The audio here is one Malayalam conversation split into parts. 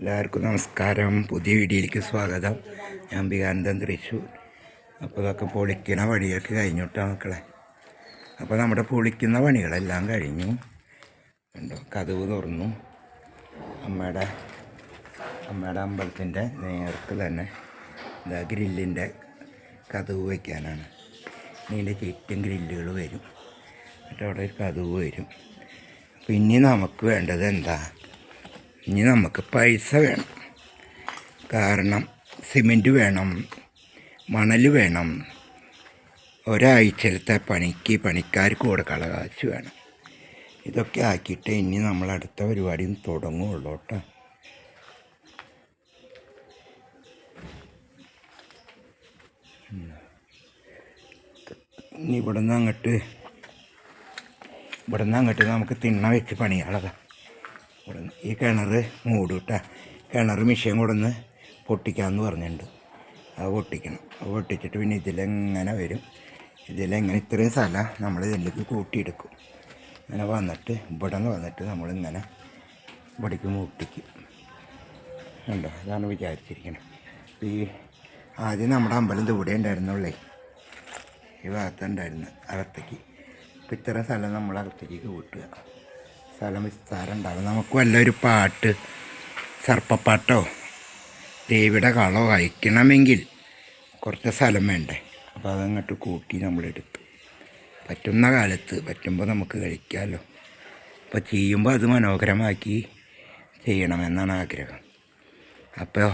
എല്ലാവർക്കും നമസ്കാരം. പുതിയ വീഡിയോയിലേക്ക് സ്വാഗതം. ഞാൻ വികാനന്ദൻ തൃശൂർ. അപ്പോൾ ഇതൊക്കെ പൊളിക്കണ പണിയൊക്കെ കഴിഞ്ഞിട്ടാ മക്കളെ. അപ്പോൾ നമ്മുടെ പൊളിക്കുന്ന പണികളെല്ലാം കഴിഞ്ഞു. കണ്ടോ കതവ് തുറന്നു. അമ്മയുടെ അമ്മയുടെ അമ്പലത്തിന്റെ നേർക്ക് തന്നെ ഇതാ ഗ്രില്ലിന്റെ കതവ് വയ്ക്കാനാണ്. ഇതിന്റെ ചുറ്റും ഗ്രില്ലുകൾ വരും. എന്നിട്ട് അവിടെ ഒരു കതവ് വരും. പിന്നെ നമുക്ക് വേണ്ടത് എന്താ? ഇനി നമുക്ക് പൈസ വേണം. കാരണം സിമെന്റ് വേണം മണൽ വേണം. ഒരാഴ്ചത്തെ പണിക്ക് പണിക്കാർക്ക് കൊടുക്കാനുള്ള കാശ് വേണം. ഇതൊക്കെ ആക്കിയിട്ട് ഇനി നമ്മൾ അടുത്ത പരിപാടിയും തുടങ്ങുള്ളൂ കേട്ടോ. ഇനി ഇവിടെ നിന്ന് അങ്ങോട്ട് ഇവിടെ നിന്ന് അങ്ങോട്ട് നമുക്ക് തിണ്ണ വെച്ച് പണിയാളതാ. ഇവിടെ ഈ കിണർ മൂടും കേട്ടോ കിണർ മിഷ്യൻ കൊടുന്ന് പൊട്ടിക്കാമെന്ന് പറഞ്ഞിട്ടുണ്ട്. അത് പൊട്ടിക്കണം. അത് പൊട്ടിച്ചിട്ട് പിന്നെ ഇതിലെങ്ങനെ വരും? ഇതിലെങ്ങനെ ഇത്രയും സ്ഥലം നമ്മൾ ഇതിലേക്ക് കൂട്ടിയെടുക്കും. അങ്ങനെ വന്നിട്ട് ഇവിടെ നിന്ന് വന്നിട്ട് നമ്മളിങ്ങനെ ഇവിടേക്ക് മൂട്ടിക്കും ഉണ്ടോ അതാണ് വിചാരിച്ചിരിക്കുന്നത് ഈ ആദ്യം നമ്മുടെ അമ്പലം ഇവിടെ ഉണ്ടായിരുന്നുള്ളേ. ഈ ഭാഗത്തുണ്ടായിരുന്നു അകത്തേക്ക്. ഇപ്പം ഇത്ര സ്ഥലം നമ്മൾ അകത്തേക്ക് കൂട്ടുക. സ്ഥലം വിസ്താരം ഉണ്ടാകും നമുക്ക് വല്ലൊരു പാട്ട് സർപ്പപ്പാട്ടോ ദേവിയുടെ കളോ അയക്കണമെങ്കിൽ കുറച്ച് സ്ഥലം വേണ്ടേ? അപ്പോൾ അതങ്ങോട്ട് കൂട്ടി നമ്മളെടുത്തു പറ്റുന്ന കാലത്ത് പറ്റുമ്പോൾ നമുക്ക് കഴിക്കാമല്ലോ. അപ്പോൾ ചെയ്യുമ്പോൾ അത് മനോഹരമാക്കി ചെയ്യണമെന്നാണ് ആഗ്രഹം. അപ്പോൾ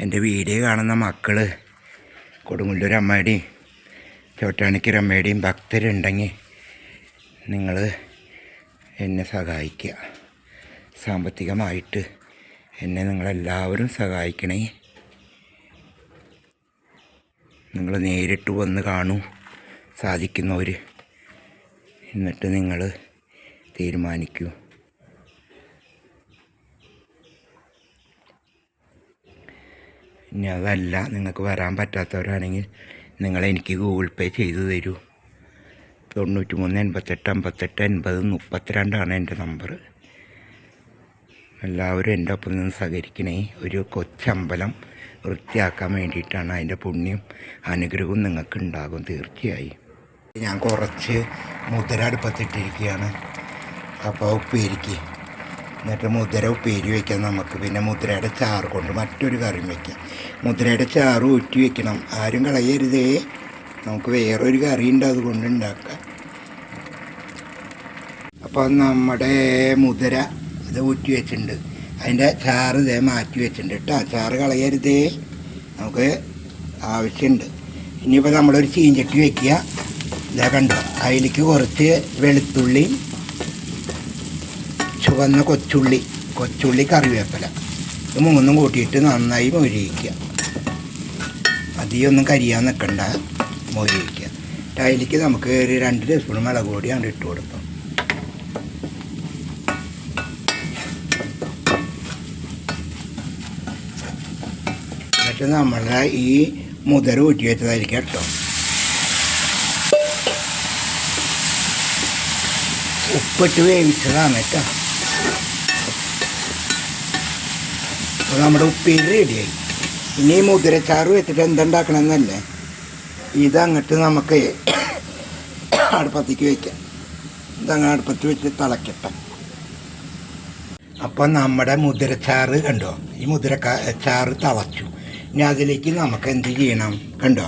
എന്റെ വീഡിയോ കാണുന്ന മക്കൾ കൊടുങ്ങല്ലൂർ അമ്മയുടെയും ചോട്ടാണിക്കർ അമ്മയുടെയും ഭക്തരുണ്ടെങ്കിൽ നിങ്ങൾ എന്നെ സഹായിക്കുക. സാമ്പത്തികമായിട്ട് എന്നെ നിങ്ങളെല്ലാവരും സഹായിക്കണേ. നിങ്ങൾ നേരിട്ട് വന്ന് കാണൂ. സാധിക്കുന്നവർ എന്നിട്ട് നിങ്ങൾ തീരുമാനിക്കൂ. ഇനി അതല്ല നിങ്ങൾക്ക് വരാൻ പറ്റാത്തവരാണെങ്കിൽ നിങ്ങളെനിക്ക് ഗൂഗിൾ പേ ചെയ്തു തരൂ. തൊണ്ണൂറ്റി മൂന്ന് എൺപത്തെട്ട് അമ്പത്തെട്ട് എൺപത് മുപ്പത്തിരണ്ടാണ് എന്റെ നമ്പർ എല്ലാവരും എന്റെ ഒപ്പം നിന്ന് സഹകരിക്കണേ. ഒരു കൊച്ചമ്പലം വൃത്തിയാക്കാൻ വേണ്ടിയിട്ടാണ് അതിന്റെ പുണ്യം അനുഗ്രഹവും നിങ്ങൾക്ക് ഉണ്ടാകും തീർച്ചയായും. ഞാൻ കുറച്ച് മുതിര അടുപ്പത്തിട്ടിരിക്കുകയാണ്. അപ്പോൾ ഉപ്പേരിക്ക്. എന്നിട്ട് മുതിര ഉപ്പേരി വയ്ക്കാം നമുക്ക്. പിന്നെ മുതിരയുടെ ചാറ് കൊണ്ട് മറ്റൊരു കറിയും വയ്ക്കാം. മുതിരയുടെ ചാറ് ഊറ്റി വയ്ക്കണം. ആരും കളയരുതേ. നമുക്ക് വേറൊരു കറി ഉണ്ട് അതുകൊണ്ട് ഉണ്ടാക്കാം. അപ്പോൾ നമ്മുടെ മുതിര ഇത് ഊറ്റി വെച്ചിട്ടുണ്ട്. അതിന്റെ ചാറ് ഇതേ മാറ്റി വെച്ചിട്ടുണ്ട് കേട്ടോ. ചാറ് കളയരുതേ. നമുക്ക് ആവശ്യമുണ്ട് ഇനിയിപ്പോൾ നമ്മളൊരു ചീഞ്ചട്ടി വെക്കുക. ഇതാ കണ്ടോ? അതിലേക്ക് കുറച്ച് വെളുത്തുള്ളി ചുവന്ന കൊച്ചുള്ളി കൊച്ചുള്ളി കറിവേപ്പില. ഇത് മൂന്നും കൂട്ടിയിട്ട് നന്നായി മൊരിയിക്കുക. അധികമൊന്നും കരിയാൻ നിൽക്കണ്ട മൊരിയിക്കുക. അതിലേക്ക് നമുക്ക് ഒരു രണ്ട് ടീസ്പൂൺ മുളക് പൊടി അങ്ങോട്ട് ഇട്ട് കൊടുക്കാം. എന്നിട്ട് നമ്മൾ ഈ മുതര ഊറ്റി വെച്ചതായിരിക്കും കേട്ടോ. ഉപ്പിട്ട് വേവിച്ചതാണ് കേട്ടോ. അപ്പോൾ നമ്മുടെ ഉപ്പേരി റെഡിയായി. ഇനി ഈ മുതിരച്ചാറ് വെച്ചിട്ട് എന്തുണ്ടാക്കണമെന്നല്ലേ? ഇതങ്ങോട്ട് നമുക്ക് അടുപ്പത്തേക്ക് വയ്ക്കാം ഇതങ്ങനെ അടുപ്പത്ത് വെച്ച് തിളക്കട്ടെ. അപ്പോൾ നമ്മുടെ മുതിരച്ചാറ് കണ്ടോ? ഈ മുതിര ചാറ് തിളച്ചു. ഇനി അതിലേക്ക് നമുക്ക് എന്ത് ചെയ്യണം? കണ്ടോ?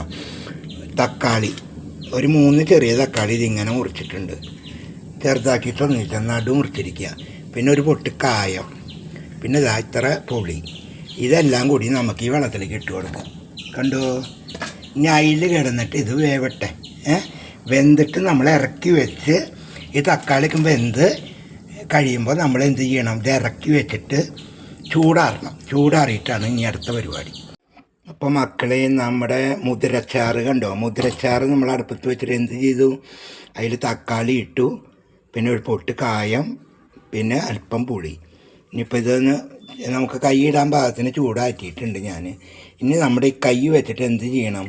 തക്കാളി. ഒരു മൂന്ന് ചെറിയ തക്കാളി ഇതിങ്ങനെ മുറിച്ചിട്ടുണ്ട്. ചെറുതാക്കിയിട്ടൊന്നുമില്ല നടു മുറിച്ചിരിക്കുക. പിന്നെ ഒരു പൊട്ട് കായം. പിന്നെ ഇതാ ഇത്ര പുളി. ഇതെല്ലാം കൂടി നമുക്ക് ഈ വെള്ളത്തിലേക്ക് ഇട്ട് കൊടുക്കാം. കണ്ടോ? ഇനി കിടന്നിട്ട് ഇത് വേവട്ടെ. ഏഹ് വെന്തിട്ട് നമ്മൾ ഇറക്കി വെച്ച് ഈ തക്കാളിക്ക് വെന്ത് കഴിയുമ്പോൾ നമ്മൾ എന്ത് ചെയ്യണം? ഇത് ഇറക്കി വെച്ചിട്ട് ചൂടാറണം. ചൂടാറിയിട്ടാണ് ഇനി അടുത്ത പരിപാടി. അപ്പോൾ മക്കളെ നമ്മുടെ മുതിരച്ചാറ് കണ്ടോ? മുതിരച്ചാറ് നമ്മൾ അടുപ്പത്ത് വെച്ചിട്ട് എന്ത് ചെയ്തു? അതിൽ തക്കാളി ഇട്ടു പിന്നെ ഒരു പൊട്ട് കായം പിന്നെ അല്പം പുളി. ഇനിയിപ്പോൾ ഇതൊന്ന് നമുക്ക് കൈയിടാൻ പാകത്തിന് ചൂടാറ്റിയിട്ടുണ്ട് ഞാൻ ഇനി നമ്മുടെ ഈ കൈ വെച്ചിട്ട് എന്ത് ചെയ്യണം?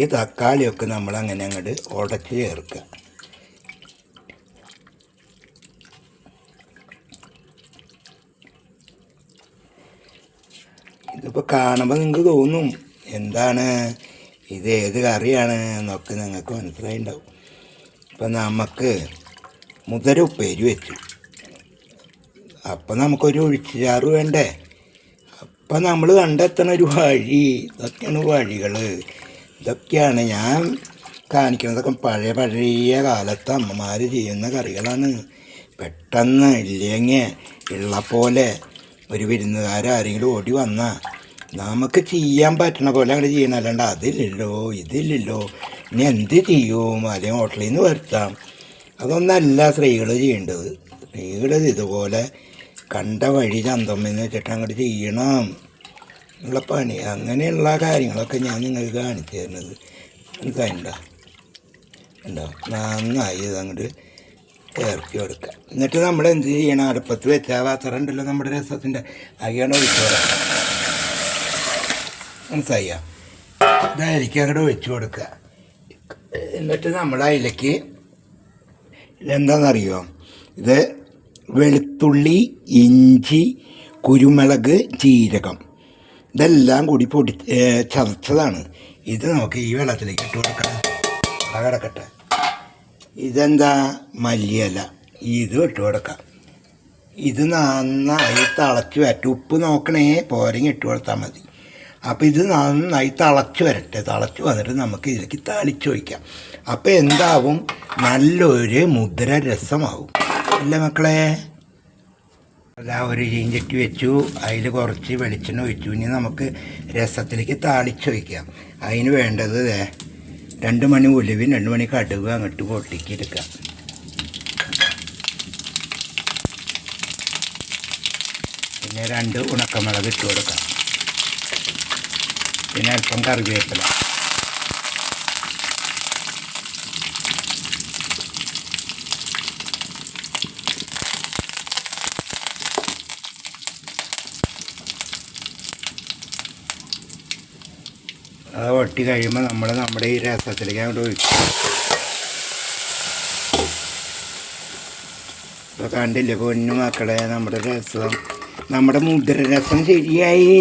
ഈ തക്കാളിയൊക്കെ നമ്മൾ അങ്ങനെ അങ്ങോട്ട് ഉടച്ച് ചേർക്കുക ഇതിപ്പോൾ കാണുമ്പോൾ നിങ്ങൾക്ക് തോന്നും. എന്താണ്? ഇത് ഏത് കറിയാണ് എന്നൊക്കെ നിങ്ങൾക്ക് മനസ്സിലായിണ്ടാവും. അപ്പം നമുക്ക് മുതര ഉപ്പേരി വെച്ചു. അപ്പം നമുക്കൊരു ഒഴിച്ചുചാറ് വേണ്ടേ? അപ്പം നമ്മൾ കണ്ടെത്തണ ഒരു വഴി ഇതൊക്കെയാണ് വഴികൾ ഇതൊക്കെയാണ് ഞാൻ കാണിക്കുന്നതൊക്കെ പഴയ പഴയ കാലത്ത് അമ്മമാർ ചെയ്യുന്ന കറികളാണ്. പെട്ടെന്ന് ഇല്ലെങ്കിൽ ഉള്ള പോലെ ഒരു വിരുന്നുകാരാരെങ്കിലും ഓടി വന്നാൽ നമുക്ക് ചെയ്യാൻ പറ്റണ പോലെ അങ്ങനെ ചെയ്യണം. അല്ലാണ്ട് അതില്ലല്ലോ ഇതില്ലല്ലോ ഇനി എന്ത് ചെയ്യും? അല്ലെങ്കിൽ ഹോട്ടലിൽ നിന്ന് വരുത്താം. അതൊന്നല്ല സ്ത്രീകൾ ചെയ്യേണ്ടത്. സ്ത്രീകൾ ഇതുപോലെ കണ്ട വഴി ചന്തമെന്ന് വെച്ചിട്ട് അങ്ങോട്ട് ചെയ്യണം. ഉള്ള പണി. അങ്ങനെയുള്ള കാര്യങ്ങളൊക്കെ ഞാൻ നിങ്ങൾക്ക് കാണിച്ചു തരുന്നത്. മനസ്സിലായിണ്ടോ? ഉണ്ടോ നന്നായി ഇതങ്ങോട്ട് ഇറക്കി കൊടുക്കുക എന്നിട്ട് നമ്മൾ എന്ത് ചെയ്യണം? അടുപ്പത്ത് വെച്ചാൽ പാത്രം ഉണ്ടല്ലോ നമ്മുടെ രസത്തിന്റെ അകയാണ് ഒഴിച്ചു മനസ്സിലായ? ഇതായിരിക്കും അങ്ങോട്ട് വെച്ച് കൊടുക്കുക. എന്നിട്ട് നമ്മൾ അതിലേക്ക് ഇതെന്താണെന്നറിയോ ഇത് വെളുത്തുള്ളി ഇഞ്ചി കുരുമുളക് ജീരകം. ഇതെല്ലാം കൂടി പൊടി ചതച്ചതാണ്. ഇത് നമുക്ക് ഈ വെള്ളത്തിലേക്ക് ഇട്ട് കൊടുക്കണം. കിടക്കട്ടെ. ഇതെന്താ? മല്ലിയല. ഇത് ഇട്ട് കൊടുക്കാം. ഇത് നന്നായി തിളച്ച് വരട്ടെ. ഉപ്പ് നോക്കണേ. പോരെങ്കിൽ ഇട്ട് കൊടുത്താൽ മതി. അപ്പോൾ ഇത് നന്നായി തിളച്ച് വരട്ടെ. തിളച്ച് വന്നിട്ട് നമുക്ക് ഇതിലേക്ക് തളിച്ച് ഒഴിക്കാം അപ്പോൾ എന്താവും? നല്ലൊരു മുദ്ര രസമാവും അല്ലേ മക്കളെ? അതാ ഒരു ചീഞ്ചട്ടി വെച്ചു. അതിൽ കുറച്ച് വെളിച്ചെണ്ണ ഒഴിച്ചു. ഇനി നമുക്ക് രസത്തിലേക്ക് താളിച്ച് വയ്ക്കാം അതിന് വേണ്ടത് രണ്ട് മണി ഉലുവിൻ രണ്ട് മണി കടുവ് അങ്ങോട്ട് പൊട്ടിക്കെടുക്കാം പിന്നെ രണ്ട് ഉണക്കമുളക് ഇട്ട് കൊടുക്കാം പിന്നെ അല്പം കറിവേപ്പില. അത് വട്ടി കഴിയുമ്പോൾ നമ്മൾ നമ്മുടെ ഈ രസത്തിലേക്ക് അങ്ങോട്ട് ഒഴിക്കും. ഇപ്പോൾ കണ്ടില്ലേ പൊന്നു മക്കളെ നമ്മുടെ രസം നമ്മുടെ മുദ്ര രസം ശരിയായി.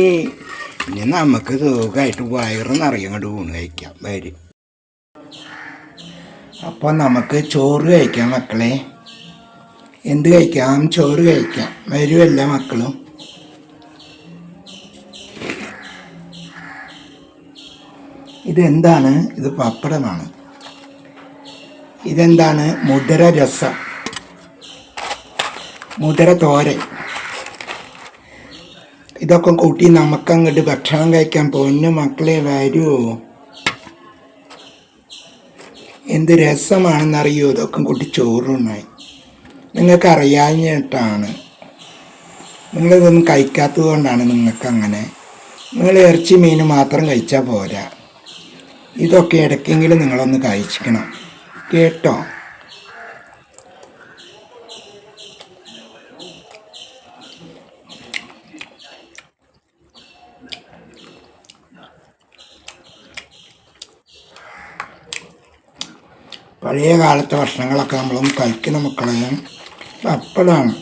ഇനി നമുക്ക് സുഖമായിട്ട് വയറ് നിറയങ്ങോട്ട് ഊണ് കഴിക്കാം. വരും. അപ്പോൾ നമുക്ക് ചോറ് കഴിക്കാം മക്കളെ. എന്ത് കഴിക്കാം? ചോറ് കഴിക്കാം. വരുമല്ല മക്കളും? ഇതെന്താണ്? ഇത് പപ്പടമാണ്. ഇതെന്താണ്? മുതിര രസം. മുതിര തോരൻ. ഇതൊക്കെ കൂട്ടി നമുക്കങ്ങോട്ട് ഭക്ഷണം കഴിക്കാൻ പൊന്നു മക്കളെ വരൂ. എന്ത് രസമാണെന്നറിയോ? ഇതൊക്കെ കൂട്ടി ചോറുണ്ണായി നിങ്ങൾക്ക് അറിയാഞ്ഞിട്ടാണ് നിങ്ങളിതൊന്നും കഴിക്കാത്തത് കൊണ്ടാണ് നിങ്ങൾക്കങ്ങനെ. നിങ്ങൾ ഇറച്ചി മീൻ മാത്രം കഴിച്ചാൽ പോരാ. ഇതൊക്കെ ഇടയ്ക്കെങ്കിലും നിങ്ങളൊന്ന് കഴിച്ചിക്കണം. കേട്ടോ? പഴയ കാലത്തെ ഭക്ഷണങ്ങളൊക്കെ നമ്മളും കഴിക്കുന്ന മക്കളെ അപ്പോഴാണ്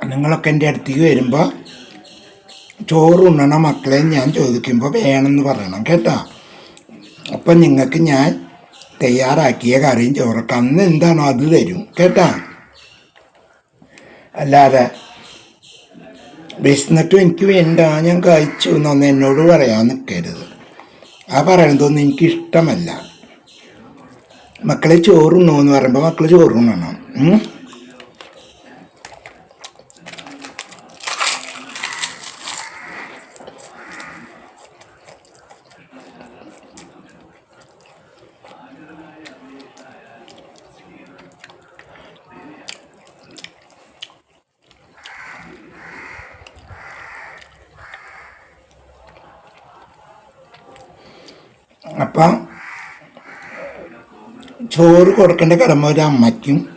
നിങ്ങളൊക്കെ എന്റെ അടുത്തേക്ക് വരുമ്പോൾ ചോറ് ഉണ്ണണ മക്കളെ ഞാൻ ചോദിക്കുമ്പോൾ വേണമെന്ന് പറയണം കേട്ടോ? അപ്പം നിങ്ങൾക്ക് ഞാൻ തയ്യാറാക്കിയ കറിയും ചോറൊക്കെ അന്ന് എന്താണോ അത് തരും കേട്ടോ? അല്ലാതെ വിശന്നിട്ടും എനിക്ക് വേണ്ട ഞാൻ കഴിച്ചു എന്നൊന്ന് എന്നോട് പറയാൻ നിൽക്കരുത്. ആ പറയണതൊന്നും എനിക്കിഷ്ടമല്ല. മക്കളെ ചോറുണ്ണോ എന്ന് പറയുമ്പോൾ മക്കൾ ചോറുണ്ണണം അപ്പം ചോറ് കൊടുക്കേണ്ട കടമ ഒരു അമ്മയ്ക്കും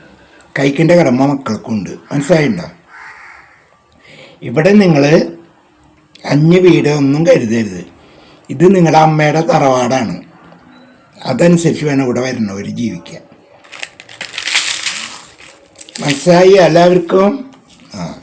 കഴിക്കേണ്ട കടമ മക്കൾക്കും ഉണ്ട് മനസ്സിലായിട്ടുണ്ടോ ഇവിടെ നിങ്ങൾ അഞ്ഞ് വീട് ഒന്നും കരുതരുത്. ഇത് നിങ്ങളുടെ അമ്മയുടെ തറവാടാണ്. അതനുസരിച്ച് വേണം ഇവിടെ വരണവർ ജീവിക്കാൻ. മനസ്സിലായി എല്ലാവർക്കും? ആ.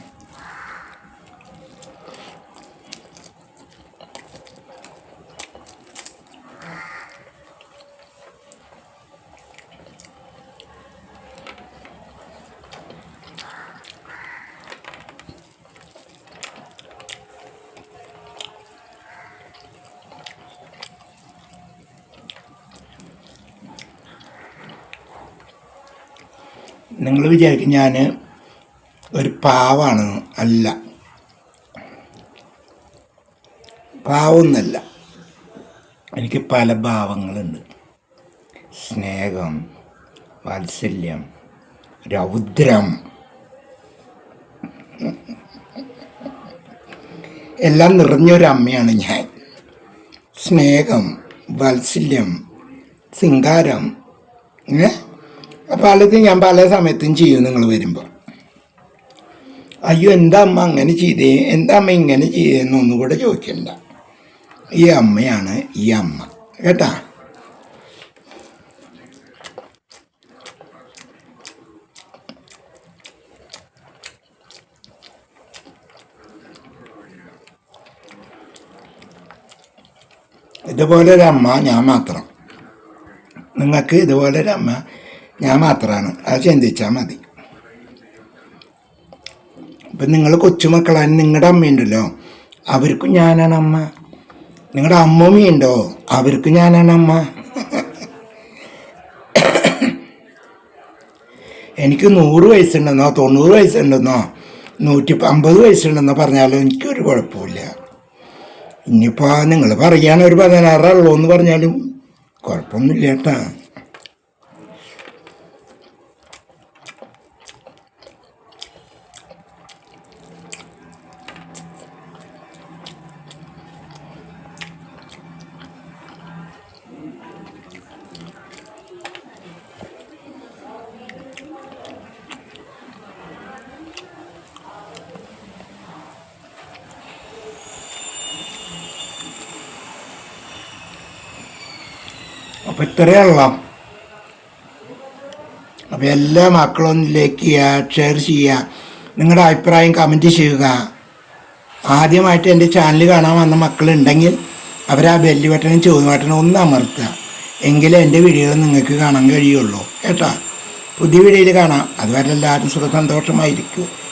നിങ്ങൾ വിചാരിക്കും ഞാൻ ഒരു പാവാണ്. അല്ല. പാവൊന്നല്ല. എനിക്ക് പല ഭാവങ്ങളുണ്ട്. സ്നേഹം വാത്സല്യം രൗദ്രം. എല്ലാം നിറഞ്ഞൊരമ്മയാണ് ഞാൻ. സ്നേഹം വാത്സല്യം സിംഗാരം ഏ? പലതും ഞാൻ പല സമയത്തും ചെയ്യും നിങ്ങൾ വരുമ്പോൾ അയ്യോ എന്താ അമ്മ അങ്ങനെ ചെയ്തേ? എന്താ അമ്മ ഇങ്ങനെ ചെയ്തേന്നൊന്നും കൂടെ ചോദിക്കണ്ട. ഈ അമ്മയാണ് ഈ അമ്മ. കേട്ടാ? ഇതുപോലെ അമ്മ ഞാൻ മാത്രം. നിങ്ങൾക്ക് ഇതുപോലെ അമ്മ ഞാൻ മാത്രമാണ് അത് ചിന്തിച്ചാൽ മതി. ഇപ്പം നിങ്ങൾ കൊച്ചുമക്കളാണ് നിങ്ങളുടെ അമ്മയുണ്ടല്ലോ. അവർക്കും ഞാനാണ് അമ്മ. നിങ്ങളുടെ അമ്മമ്മയുണ്ടോ അവർക്കും ഞാനാണ് അമ്മ. എനിക്ക് നൂറ് വയസ്സുണ്ടെന്നോ തൊണ്ണൂറ് വയസ്സുണ്ടെന്നോ നൂറ്റി അമ്പത് വയസ്സുണ്ടെന്നോ പറഞ്ഞാലും എനിക്കൊരു കുഴപ്പമില്ല ഇനിയിപ്പോൾ നിങ്ങൾ പറയാണ് ഒരു പതിനാറുള്ളൂ എന്ന് പറഞ്ഞാലും കുഴപ്പമൊന്നുമില്ല കേട്ടാ. അപ്പോൾ ഇത്രയുള്ള അപ്പോൾ എല്ലാ മക്കളും ലൈക്ക് ഷെയർ ചെയ്യുക. നിങ്ങളുടെ അഭിപ്രായം കമന്റ് ചെയ്യുക. ആദ്യമായിട്ട് എന്റെ ചാനൽ കാണാൻ വന്ന മക്കളുണ്ടെങ്കിൽ അവർ ആ ബെല്ല് ബട്ടനും ചോദ്യ ബട്ടനും ഒന്ന് അമർത്തുക. എങ്കിലേ എന്റെ വീഡിയോകൾ നിങ്ങൾക്ക് കാണാൻ കഴിയുള്ളൂ. കേട്ടോ? പുതിയ വീഡിയോയിൽ കാണാം. അതുവരെ എല്ലാവരും സുഖ സന്തോഷമായിരിക്കും.